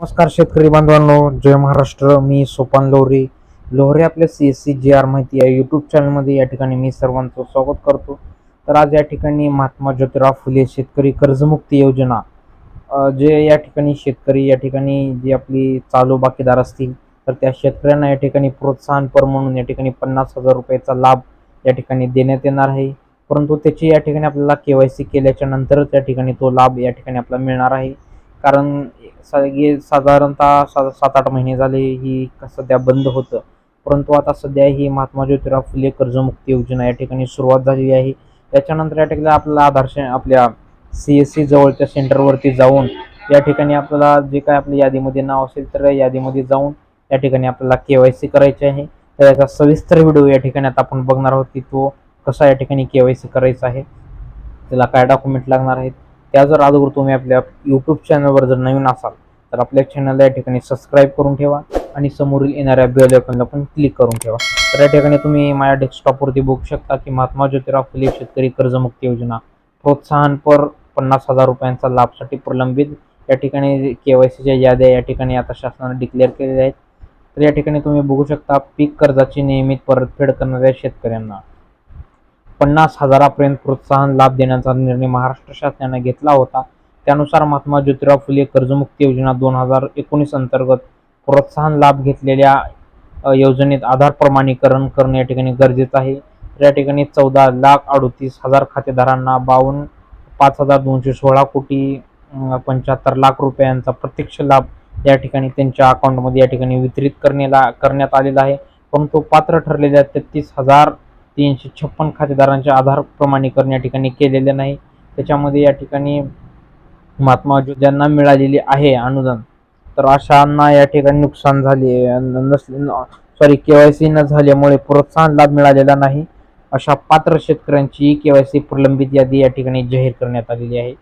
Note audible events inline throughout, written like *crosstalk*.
नमस्कार शेतकरी बांधवांनो जय महाराष्ट्र मी सोपान लोहरे लोहरे आपल्या C S C G R माहिती आहे यूट्यूब चॅनलमध्ये या ठिकाणी मी सर्वांचं स्वागत करतो तर आज या ठिकाणी महात्मा ज्योतिराव फुले शेतकरी कर्जमुक्ती योजना जे या ठिकाणी शेतकरी या ठिकाणी जी आपली चालू बाकीदार असतील तर त्या शेतकऱ्यांना या ठिकाणी प्रोत्साहनपर म्हणून या ठिकाणी पन्नास हजार रुपयाचा लाभ या ठिकाणी देण्यात येणार आहे परंतु त्याची या ठिकाणी आपल्याला के वाय सी केल्याच्या नंतरच या ठिकाणी तो लाभ या ठिकाणी आपल्याला मिळणार आहे कारण हे साधारणतः सा सात आठ महिने झाले ही सध्या बंद होतं. परंतु आता सध्या ही महात्मा ज्योतिराव फुले कर्जमुक्ती योजना या ठिकाणी सुरुवात झालेली आहे. त्याच्यानंतर या ठिकाणी आपल्याला आधार आपल्या सी एस सी जवळच्या सेंटरवरती जाऊन या ठिकाणी आपल्याला जे काय आपल्या यादीमध्ये नाव असेल तर या यादीमध्ये जाऊन या ठिकाणी आपल्याला के वाय सी करायचे आहे. तर याचा सविस्तर व्हिडिओ या ठिकाणी आता आपण बघणार आहोत की तो कसा या ठिकाणी के वाय सी करायचा आहे. त्याला काय डॉक्युमेंट लागणार आहेत त्या जर अगोदर तुम्ही आपल्या यूट्यूब चॅनलवर जर नवीन असाल तर आपल्या चॅनलला या ठिकाणी सबस्क्राईब करून ठेवा आणि समोरील येणाऱ्या बेल आयकॉनला पण क्लिक करून ठेवा. तर या ठिकाणी तुम्ही माझ्या डेस्कटॉपवरती बघू शकता की महात्मा ज्योतिराव फुले शेतकरी कर्जमुक्ती योजना प्रोत्साहनपर पन्नास हजार रुपयांचा लाभसाठी प्रलंबित. या ठिकाणी के वाय सीच्या याद्या या ठिकाणी आता शासनाने डिक्लेअर केलेल्या आहेत. तर या ठिकाणी तुम्ही बघू शकता पीक कर्जाची नियमित परतफेड करणाऱ्या शेतकऱ्यांना पन्नास हजारापर्यंत प्रोत्साहन लाभ देण्याचा निर्णय महाराष्ट्र शासनाने घेतला होता. त्यानुसार महात्मा ज्योतिराव फुले कर्जमुक्ती योजना दोन हजार एकोणीस अंतर्गत प्रोत्साहन लाभ घेतलेल्या योजनेत आधार प्रमाणीकरण करणे या ठिकाणी गरजेचं आहे. या ठिकाणी चौदा लाख अडोतीस हजार खातेदारांना बावन्न पाच हजार दोनशे सोळा कोटी पंच्याहत्तर लाख रुपयांचा प्रत्यक्ष लाभ या ठिकाणी त्यांच्या अकाउंटमध्ये या ठिकाणी वितरित करण्याला करण्यात आलेला आहे. परंतु पात्र ठरलेल्या तेहतीस हजार तीनशे छप्पन खातेदारांचे आधार प्रमाणीकरण या ठिकाणी केलेले नाही. त्याच्यामध्ये या ठिकाणी महात्मा ज्यो- ज्यांना मिळालेली आहे अनुदान. तर अशांना या ठिकाणी नुकसान झाले नसले सॉरी के वाय सी न झाल्यामुळे प्रोत्साहन लाभ मिळालेला नाही. अशा पात्र शेतकऱ्यांची के वाय सी प्रलंबित यादी या ठिकाणी जाहीर करण्यात आलेली आहे.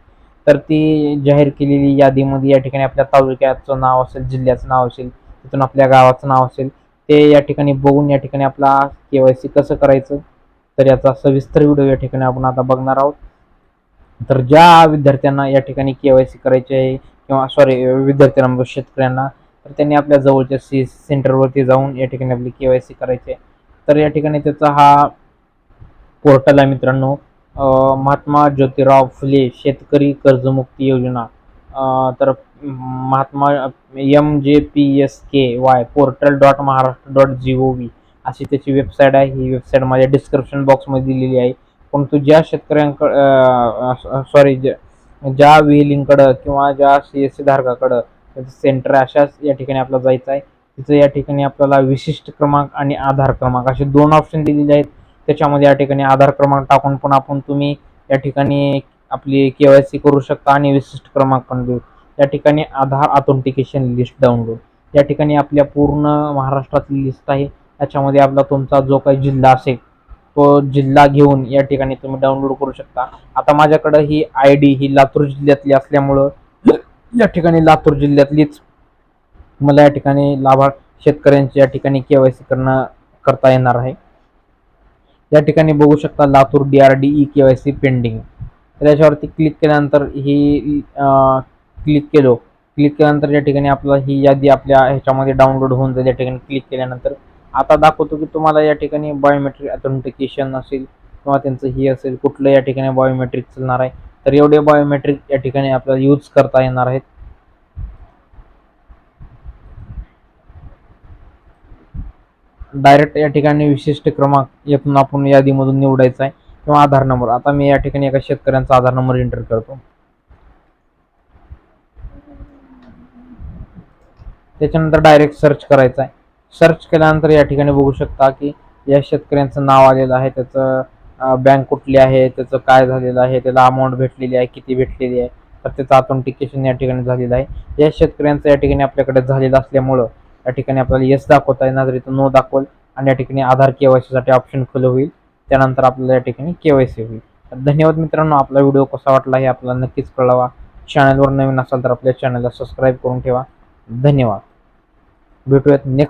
तर ती जाहीर केलेली यादीमध्ये या ठिकाणी आपल्या तालुक्याचं नाव असेल जिल्ह्याचं नाव असेल तिथून आपल्या गावाचं नाव असेल ते या ठिकाणी बघून या ठिकाणी आपला के वाय सी कसं करायचं तर याचा सविस्तर व्हिडिओ या ठिकाणी आपण आता बघणार आहोत. तर ज्या विद्यार्थ्यांना या ठिकाणी के वाय सी करायचे आहे किंवा सॉरी विद्यार्थ्यांना म्हणजे शेतकऱ्यांना तर त्यांनी आपल्या जवळच्या सी सेंटरवरती जाऊन या ठिकाणी आपली के वाय सी करायची आहे. तर या ठिकाणी त्याचा हा पोर्टल आहे मित्रांनो. महात्मा ज्योतिराव फुले शेतकरी कर्जमुक्ती योजना. तर Mahatma M J P S K Y portal dot Maharashtra dot G O V अशी त्याची वेबसाईट आहे. ही वेबसाईट माझ्या डिस्क्रिप्शन बॉक्समध्ये दिलेली आहे. परंतु ज्या शेतकऱ्यांकडं सॉरी ज्या विहिलिंगकडं किंवा ज्या सी एस सी धारकाकडं त्याचं सेंटर अशाच या ठिकाणी आपल्याला जायचं आहे. तिथं या ठिकाणी आपल्याला विशिष्ट क्रमांक आणि आधार क्रमांक असे दोन ऑप्शन दिलेले आहेत. त्याच्यामध्ये या ठिकाणी आधार क्रमांक टाकून पण आपण तुम्ही या ठिकाणी आपली के वाय सी करू शकता आणि विशिष्ट क्रमांक पण देऊ. या ठिकाणी आधार ऑथेंटिकेशन लिस्ट डाउनलोड या ठिकाणी आपल्या पूर्ण महाराष्ट्रातली लिस्ट आहे. त्याच्यामध्ये आपला तुमचा जो काही जिल्हा असेल तो जिल्हा घेऊन या ठिकाणी तुम्ही डाउनलोड करू शकता. आता माझ्याकडं ही आय डी ही लातूर जिल्ह्यातली असल्यामुळं *clears throat* या ठिकाणी लातूर जिल्ह्यातलीच मला या ठिकाणी लाभार्थ शेतकऱ्यांची या ठिकाणी के वाय सी करणं करता येणार आहे. या ठिकाणी बघू शकता Latur D R D E K Y C pending तर याच्यावरती क्लिक केल्यानंतर ही क्लिक केलो. क्लिक केल्यानंतर या ठिकाणी आपला ही यादी आपल्या ह्याच्यामध्ये डाउनलोड होऊन जाईल या ठिकाणी क्लिक केल्यानंतर. आता दाखवतो की तुम्हाला या ठिकाणी बायोमेट्रिक ऑथेंटिकेशन असेल किंवा त्यांचं ही असेल कुठलं या ठिकाणी बायोमेट्रिक चालणार आहे तर एवढे बायोमेट्रिक या ठिकाणी आपल्याला यूज करता येणार आहेत. डायरेक्ट या ठिकाणी विशिष्ट क्रमांक यातून आपण यादीमधून निवडायचा आहे. किंवा आधार नंबर. आता मी या ठिकाणी एका शेतकऱ्यांचा आधार नंबर एंटर करतो. त्याच्यानंतर डायरेक्ट सर्च करायचं आहे. सर्च केल्यानंतर या ठिकाणी बघू शकता की या शेतकऱ्यांचं नाव आलेलं आहे. त्याचं बँक कुठली आहे त्याचं काय झालेलं आहे त्याला अमाऊंट भेटलेली आहे किती भेटलेली आहे. तर त्याचं ऑथेंटिकेशन या ठिकाणी झालेलं आहे. या शेतकऱ्यांचं या ठिकाणी आपल्याकडे झालेलं असल्यामुळं या ठिकाणी आपल्याला येस दाखवता येणार जर नो दाखवल. आणि या ठिकाणी आधार के वाय सीसाठी ऑप्शन खुलं होईल. त्यानंतर आपल्याला या ठिकाणी केवायसी होईल. तर धन्यवाद मित्रांनो आपला व्हिडिओ कसा वाटला हे आपल्याला नक्कीच कळवा. चॅनलवर नवीन असाल तर आपल्या चॅनलला सबस्क्राईब करून ठेवा. धन्यवाद. भेटूयात नेक्स्ट